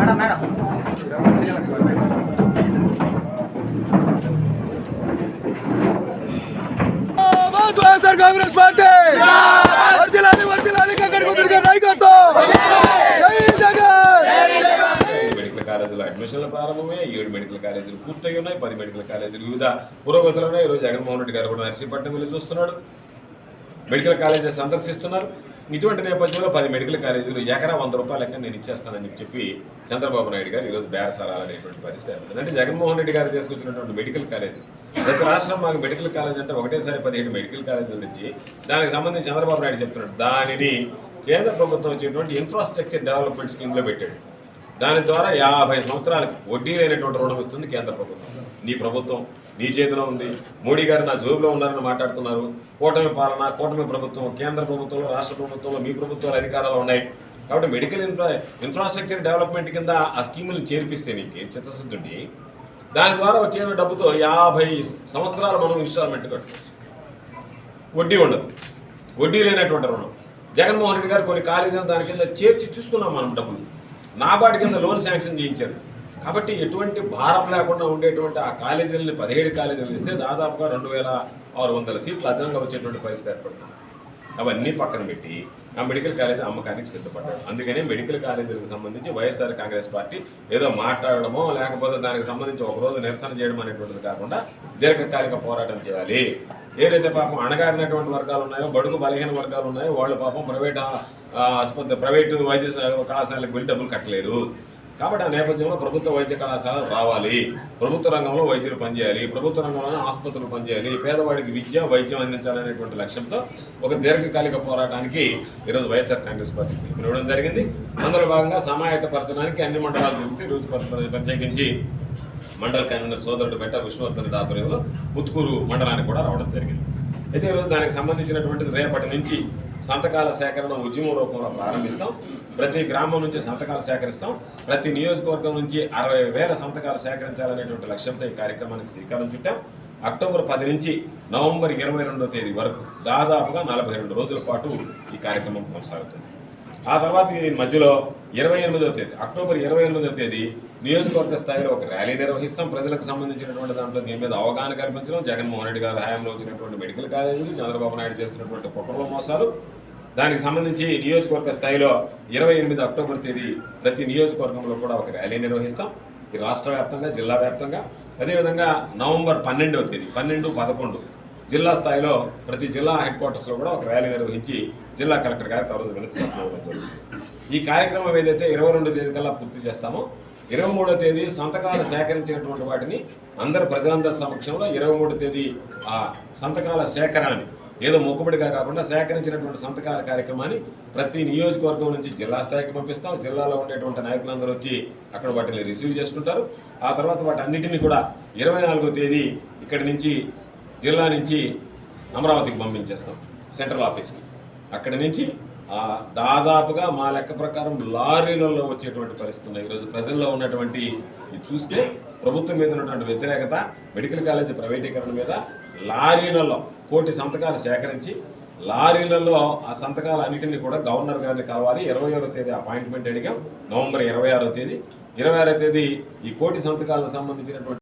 Madam madam. YSR Congress party! వర్దిలాలి వర్దిలాలి కక్కడి కుదురుగా నాయకత్వం! జై జగన్! మెడికల్ కాలేజీలో అడ్మిషన్ల ప్రారంభమే ఏడు మెడికల్ కాలేజీలు పూర్తయి ఉన్నాయి పది మెడికల్ కాలేజీలు వివిధ పురోగతులు ఉన్నాయి. ఈరోజు జగన్మోహన్ రెడ్డి గారు కూడా నర్సీపట్నం వెళ్ళి చూస్తున్నాడు. మెడికల్ కాలేజెస్ సందర్శిస్తున్నారు. ఇటువంటి నేపథ్యంలో పది మెడికల్ కాలేజీలు ఎకరా వంద రూపాయలు లెక్క నేను ఇచ్చేస్తానని చెప్పి చంద్రబాబు నాయుడు గారు ఈరోజు బేరసారాలనేటువంటి పరిస్థితి అంటే జగన్మోహన్ రెడ్డి గారు తీసుకొచ్చినటువంటి మెడికల్ కాలేజ్. ప్రతి రాష్ట్రం మాకు మెడికల్ కాలేజ్ అంటే ఒకటేసారి పదిహేడు మెడికల్ కాలేజీల నుంచి దానికి సంబంధించి చంద్రబాబు నాయుడు చెప్తున్నాడు దానిని కేంద్ర ప్రభుత్వం వచ్చేటువంటి ఇన్ఫ్రాస్ట్రక్చర్ డెవలప్మెంట్ స్కీమ్లో పెట్టాడు. దాని ద్వారా యాభై సంవత్సరాలకు వడ్డీ లేనటువంటి రుణం ఇస్తుంది కేంద్ర ప్రభుత్వం. నీ ప్రభుత్వం నీ చేతిలో ఉంది. మోడీ గారు నా జోబులో ఉన్నారని మాట్లాడుతున్నారు. కూటమి పాలన కూటమి ప్రభుత్వం కేంద్ర ప్రభుత్వంలో రాష్ట్ర ప్రభుత్వంలో మీ ప్రభుత్వాలు అధికారాలు ఉన్నాయి. కాబట్టి మెడికల్ ఇన్ఫ్రా ఇన్ఫ్రాస్ట్రక్చర్ డెవలప్మెంట్ కింద ఆ స్కీములను చేర్పిస్తే నీకు చిత్తశుద్ధుండి దాని ద్వారా వచ్చే డబ్బుతో యాభై సంవత్సరాలు మనం ఇన్స్టాల్మెంట్ కట్టుకోవచ్చు వడ్డీ ఉండదు. వడ్డీ లేనటువంటి రుణం. జగన్మోహన్ రెడ్డి గారు కొన్ని కాలేజీలు దాని కింద చేర్చి తీసుకున్నాం మనం డబ్బులు. నాబార్డు కింద లోన్ శాంక్షన్ చేయించారు. కాబట్టి ఎటువంటి భారం లేకుండా ఉండేటువంటి ఆ కాలేజీలని పదిహేడు కాలేజీలు ఇస్తే దాదాపుగా రెండు వేల ఆరు వందల సీట్లు అదనంగా వచ్చేటువంటి పరిస్థితి ఏర్పడుతుంది. అవన్నీ పక్కన పెట్టి ఆ మెడికల్ కాలేజీ అమ్మకానికి సిద్ధపడ్డాడు. అందుకనే మెడికల్ కాలేజీలకు సంబంధించి వైఎస్ఆర్ కాంగ్రెస్ పార్టీ ఏదో మాట్లాడడమో లేకపోతే దానికి సంబంధించి ఒకరోజు నిరసన చేయడం అనేటువంటిది కాకుండా దీర్ఘకాలిక పోరాటం చేయాలి. ఏదైతే పాపం అణగారినటువంటి వర్గాలు ఉన్నాయో బడుగు బలహీన వర్గాలు ఉన్నాయో వాళ్ళు పాపం ప్రైవేట్ ఆసుపత్రి ప్రైవేటు వైద్య కళాశాలకు వెళ్ళి డబ్బులు కట్టలేరు. కాబట్టి ఆ నేపథ్యంలో ప్రభుత్వ వైద్య కళాశాలలు రావాలి. ప్రభుత్వ రంగంలో వైద్యులు పనిచేయాలి. ప్రభుత్వ రంగంలోనే ఆసుపత్రులు పనిచేయాలి. పేదవాడికి విద్య వైద్యం అందించాలనేటువంటి లక్ష్యంతో ఒక దీర్ఘకాలిక పోరాటానికి ఈరోజు వైఎస్ఆర్ కాంగ్రెస్ పార్టీ పిలువడం జరిగింది. అందులో భాగంగా సమాయత్తపరచడానికి అన్ని మండలాలు జరిగితే ఈరోజు ప్రత్యేకించి మండల కన్వీనర్ సోదరుడు పెట్ట విష్ణువర్ధన్ రెడ్డి ఆధ్వర్యంలో మండలానికి కూడా రావడం జరిగింది. అయితే ఈరోజు దానికి సంబంధించినటువంటిది రేపటి నుంచి సంతకాల సేకరణ ఉద్యమం రూపంలో ప్రారంభిస్తాం. ప్రతి గ్రామం నుంచి సంతకాలు సేకరిస్తాం. ప్రతి నియోజకవర్గం నుంచి అరవై వేల సంతకాలు సేకరించాలనేటువంటి లక్ష్యంతో ఈ కార్యక్రమానికి శ్రీకారం చుట్టాం. అక్టోబర్ పది నుంచి నవంబర్ ఇరవై రెండో తేదీ వరకు దాదాపుగా నలభై రెండు రోజుల పాటు ఈ కార్యక్రమం కొనసాగుతుంది. ఆ తర్వాత ఈ మధ్యలో ఇరవై ఎనిమిదవ తేదీ అక్టోబర్ ఇరవై ఎనిమిదవ తేదీ నియోజకవర్గ స్థాయిలో ఒక ర్యాలీ నిర్వహిస్తాం. ప్రజలకు సంబంధించినటువంటి దాంట్లో దీని మీద అవగాహన కల్పించడం జగన్మోహన్ రెడ్డి గారి హయాంలో వచ్చినటువంటి మెడికల్ కాలేజీలు చంద్రబాబు నాయుడు చేస్తున్నటువంటి కుట్రల మోసాలు. దానికి సంబంధించి నియోజకవర్గ స్థాయిలో ఇరవై ఎనిమిది అక్టోబర్ తేదీ ప్రతి నియోజకవర్గంలో కూడా ఒక ర్యాలీ నిర్వహిస్తాం. ఈ రాష్ట్ర వ్యాప్తంగా జిల్లా వ్యాప్తంగా. అదేవిధంగా నవంబర్ పన్నెండవ తేదీ పన్నెండు పదకొండు జిల్లా స్థాయిలో ప్రతి జిల్లా హెడ్ క్వార్టర్స్లో కూడా ఒక ర్యాలీ నిర్వహించి జిల్లా కలెక్టర్ గారికి ఆ రోజు ఈ కార్యక్రమం ఏదైతే ఇరవై రెండు తేదీ కల్లా పూర్తి చేస్తామో ఇరవై మూడో తేదీ సంతకాలు సేకరించినటువంటి వాటిని అందరు ప్రజలందరి సమక్షంలో ఇరవై మూడో తేదీ ఆ సంతకాల సేకరణని ఏదో మొక్కుబడిగా కాకుండా సేకరించినటువంటి సంతకాల కార్యక్రమాన్ని ప్రతి నియోజకవర్గం నుంచి జిల్లా స్థాయికి పంపిస్తాం. జిల్లాలో ఉండేటువంటి నాయకులందరూ వచ్చి అక్కడ వాటిని రిసీవ్ చేసుకుంటారు. ఆ తర్వాత వాటి అన్నిటిని కూడా ఇరవై నాలుగో తేదీ ఇక్కడి నుంచి జిల్లా నుంచి అమరావతికి పంపించేస్తాం సెంట్రల్ ఆఫీస్కి. అక్కడి నుంచి దాదాపుగా మా లెక్క ప్రకారం లారీలలో వచ్చేటువంటి పరిస్థితి ఉన్నాయి ఈరోజు ప్రజల్లో ఉన్నటువంటి ఇది చూస్తే ప్రభుత్వం మీద ఉన్నటువంటి వ్యతిరేకత మెడికల్ కాలేజీ ప్రైవేటీకరణ మీద లారీలలో కోటి సంతకాలు సేకరించి లారీలలో ఆ సంతకాలు అన్నింటినీ కూడా గవర్నర్ గారిని కావాలి. ఇరవై ఆరో తేదీ అపాయింట్మెంట్ అడిగాం. నవంబర్ ఇరవై ఆరో తేదీ. ఇరవై ఆరో తేదీ ఈ కోటి సంతకాలకు సంబంధించినటువంటి